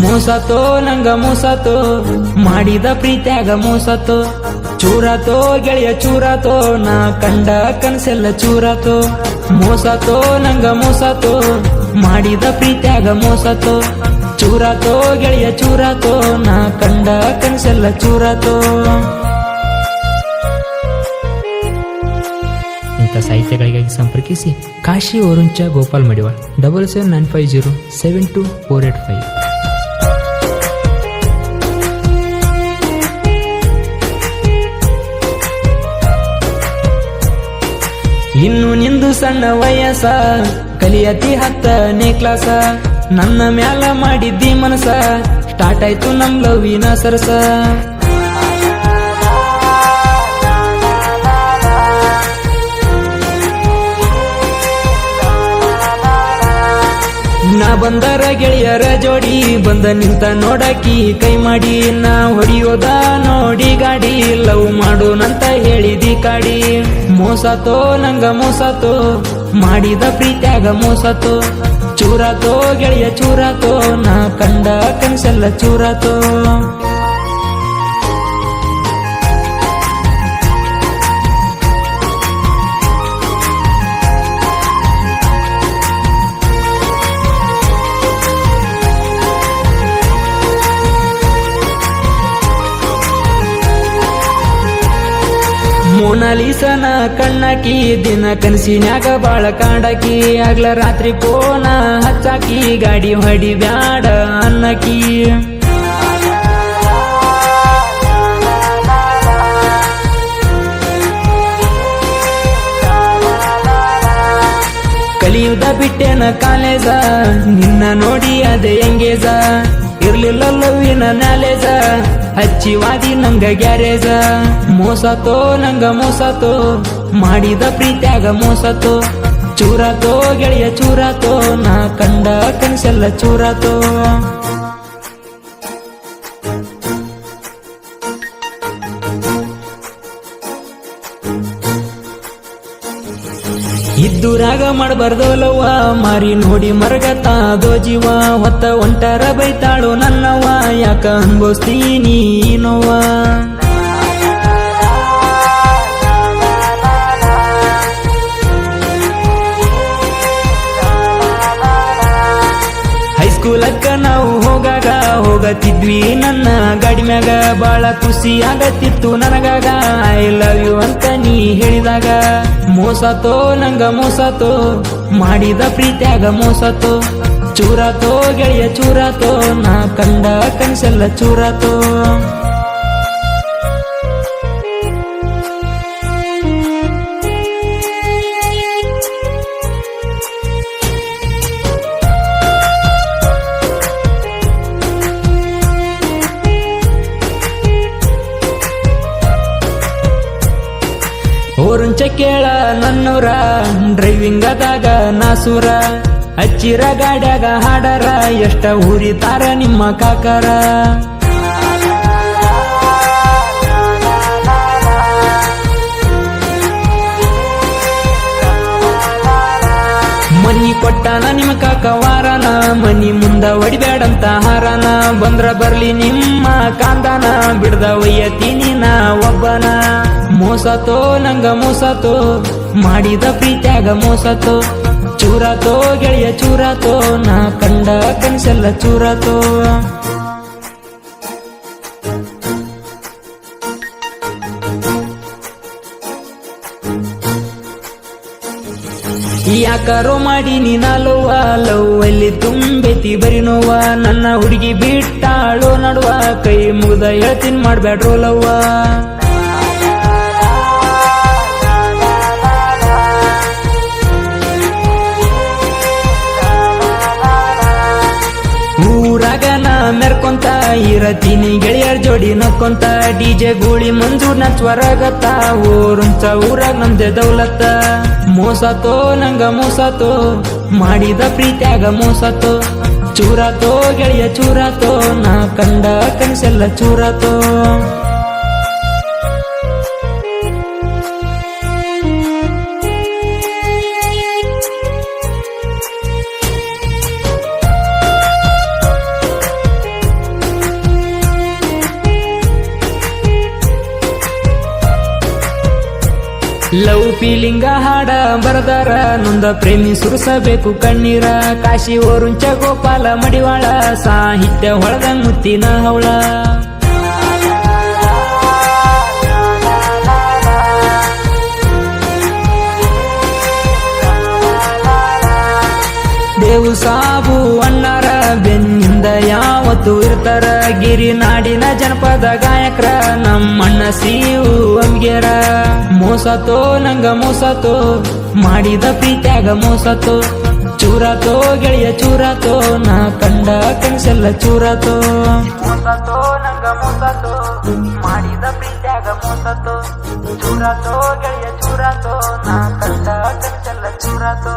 ಮೋಸತೋ, ನಂಗ ಮೋಸತೋ, ಮಾಡಿದ ಪ್ರೀತ್ಯಾಗ ಮೋಸತೋ, ಚೂರಾತೋ, ಗೆಳೆಯ ಚೂರಾತೋ, ನಾ ಕಂಡ ಕನಸೆಲ್ಲ ಚೂರತೋ. ಮೋಸತೋ, ನಂಗ ಮೋಸತೋ, ಮಾಡಿದ ಪ್ರೀತ್ಯಾಗ ಮೋಸತೋ, ಚೂರಾತೋ, ಗೆಳೆಯ ಚೂರಾತೋ, ನಾ ಕಂಡ ಕನಸೆಲ್ಲ ಚೂರಾತೋ. ಇಂಥ ಸಾಹಿತ್ಯಗಳಿಗಾಗಿ ಸಂಪರ್ಕಿಸಿ Kashi ಓರುಂಚ Gopal Madival double seven nine five zero seven two four eight five ಇನ್ನು ನಿಂದು ಸಣ್ಣ ವಯಸ್ಸ ಕಲಿಯತಿ ಹತ್ತನೇ ಕ್ಲಾಸ ನನ್ನ ಮ್ಯಾಲ ಮಾಡಿದ್ದಿ ಮನಸ ಸ್ಟಾರ್ಟ್ ಆಯ್ತು ನಮ್ ಲವ್ವಿನ ಸರಸ. ಬಂದರ ಗೆಳೆಯರ ಜೋಡಿ ಬಂದ ನಿಂತ ನೋಡಾಕಿ ಕೈ ಮಾಡಿ ನಾ ಹೊಡಿಯೋದ ನೋಡಿ ಗಾಡಿ. ಲವ್ ಮಾಡೋನಂತ ಹೇಳಿದಿ ಕಾಡಿ. ಮೋಸತೋ, ನಂಗ ಮೋಸತೋ, ಮಾಡಿದ ಪ್ರೀತ್ಯಾಗ ಮೋಸತೋ. ಚೂರಾತೋ, ಗೆಳೆಯ ಚೂರಾತೋ, ನಾ ಕಂಡ ಕನಸೆಲ್ಲ ಚೂರಾತೋ. ಮೋನಾಲಿಸನ ಕಣ್ಣಕಿ ದಿನ ಕನಸಿನ್ಯಾಗ ಬಾಳ ಕಾಡಾಕಿ ಆಗ್ಲ ರಾತ್ರಿ ಪೋನ ಹಚ್ಚಾಕಿ ಗಾಡಿ ಹೊಡಿ ಬ್ಯಾಡ ಅನ್ನಕಿ. ಕಲಿಯುದ ಬಿಟ್ಟೆನ ಕಾಲೇಜ? ನಿನ್ನ ನೋಡಿ ಅದೇ ಹೆಂಗೇಜ? ಇರ್ಲಿಲ್ಲ ಲವ್ವಿನ ನಾಲೇಜ? ಹಚ್ಚಿವಾದಿ ನಂಗ ಗ್ಯಾರೇಜ. ಮೋಸತೋ ನಂಗ ಮೋಸತೋ ಮಾಡಿದ ಪ್ರೀತ್ಯಾಗ ಮೋಸತೋ ಚೂರಾತೋ ಗೆಳೆಯ ಚೂರಾತೋ ನಾ ಕಂಡ ಕನಸೆಲ್ಲ ಚೂರಾತೋ ಇದ್ದೂರಾಗ ರಾಗ ಲವ್ವ ಮಾರಿ ನೋಡಿ ಮರಗತಾದೋ ಜೀವ ಹೊತ್ತ ಒಂಟರ ಬೈತಾಳು ನನ್ನವ್ವ. ಯಾಕ ಅನ್ಭವಿಸ್ತೀನಿ ನೋವ ಹೈಸ್ಕೂಲಕ್ಕ ನಾವು ಹೋಗಾಗ ಹೋಗತಿದ್ವಿ ನನ್ನ ಗಾಡಿ ಮ್ಯಾಗ. ಬಾಳ ಖುಷಿ ಆಗತ್ತಿತ್ತು ನನಗಾಗ. ಐ ಲವ್ ಯು ಅಂತ ಮೋಸತೋ ನಂಗ ಮೋಸತೋ ಮಾಡಿದ ಪ್ರೀತ್ಯಾಗ ಮೋಸತೋ ಚೂರಾತೋ ಗೆಳೆಯ ಚೂರಾತೋ ನಾ ಕಂಡ ಕನಸಲ್ಲ ಚೂರಾತೋ. ಕೇಳ ನನ್ನೂರ. ಡ್ರೈವಿಂಗ್ ಅದಾಗ ನಾಸೂರ. ಹಚ್ಚಿರ ಗಾಡ್ಯಾಗ ಹಾಡರ. ಎಷ್ಟ ಊರಿತಾರ ನಿಮ್ಮ ಕಾಕರ. ಮನಿ ಕೊಟ್ಟಾನ ನಿಮ್ಮ ಕಾಕ ವಾರನ. ಮನಿ ಮುಂದ ಹೊಡಿಬೇಡಂತ ಹಾರನ. ಬಂದ್ರ ಬರ್ಲಿ ನಿಮ್ಮ ಕಾಂದನ. ಬಿಡ್ದ ಒಯ್ಯತೀನಿ ನಾ ಒಬ್ಬನ. ಮೋಸತೋ, ನಂಗ ಮೋಸತೋ, ಮಾಡಿದ ಪ್ರೀತ್ಯಾಗ ಮೋಸತೋ, ಚೂರಾತೋ, ಗೆಳೆಯ ಚೂರಾತೋ, ನಾ ಕಂಡ ಕನಸೆಲ್ಲ ಚೂರಾತೋ. ಯಾಕಾರೋ ಮಾಡಿ ನೀನಲ್ಲವ್ವ ಲವ್ ಅಲ್ಲಿ ತುಂಬೈತಿ ಬರಿ ನೋವ ನನ್ನ ಹುಡುಗಿ ಬಿಟ್ಟಾಳೋ ನಡುವ, ಕೈ ಮುಗ್ದ ಹೇಳ್ತೀನಿ ಮಾಡ್ಬೇಡ್ರೋ ಲವ್ವ ಇರತೀನಿ ಗೆಳೆಯರ್ ಜೋಡಿ ನಕ್ಕೊಂತ. ಡಿಜೆ ಗೂಳಿ ನ ಸ್ವರಗತ ಊರುಂಚ ಊರಾಗ ನಂದೆ ದೌಲತ್ತ. ಮೋಸತೋ ನಂಗ ಮೋಸತೋ ಮಾಡಿದ ಪ್ರೀತ್ಯಾಗ ಮೋಸತೋ ಚೂರಾತೋ ಗೆಳೆಯ ಚೂರಾತೋ ನಾ ಕಂಡ ಕನಸೆಲ್ಲ ಚೂರಾತೋ ಲವ್ ಫೀಲಿಂಗ ಹಾಡ ಬರದಾರ ನೊಂದ ಪ್ರೇಮಿ ಸುರಿಸಬೇಕು ಕಣ್ಣೀರ. ಕಾಶಿ ಓರುಂಚ ಗೋಪಾಲ ಮಡಿವಾಳ, ಸಾಹಿತ್ಯ ಹೊಳದ ಮುತ್ತಿನ ಹವಳ. ದೇವು ಸಾಬು ಯಾವತ್ತು ಇರ್ತಾರ ಗಿರಿ ನಾಡಿನ ಜನಪದ ಗಾಯಕರ. ನಮ್ಮಣ್ಣ ಸಿಯು ಅಂಗ್ಯರ ಮೋಸತೋ ನಂಗ ಮೋಸತೋ ಮಾಡಿದ ಪ್ರೀತ್ಯಾಗ ಮೋಸತೋ ಚೂರಾತೋ ಗೆಳೆಯ ಚೂರಾತೋ ನಾ ಕಂಡ ಕನಸೆಲ್ಲ ಚೂರಾತೋ ಮೋಸತೋ ನಂಗ ಮೋಸತೋ ಮಾಡಿದ ಪ್ರೀತ್ಯಾಗ ಮೋಸತೋ ಚೂರಾತೋ ಗೆಳೆಯ ಚೂರಾತೋ ನಾ ಕಂಡ ಕನಸೆಲ್ಲ ಚೂರಾತೋ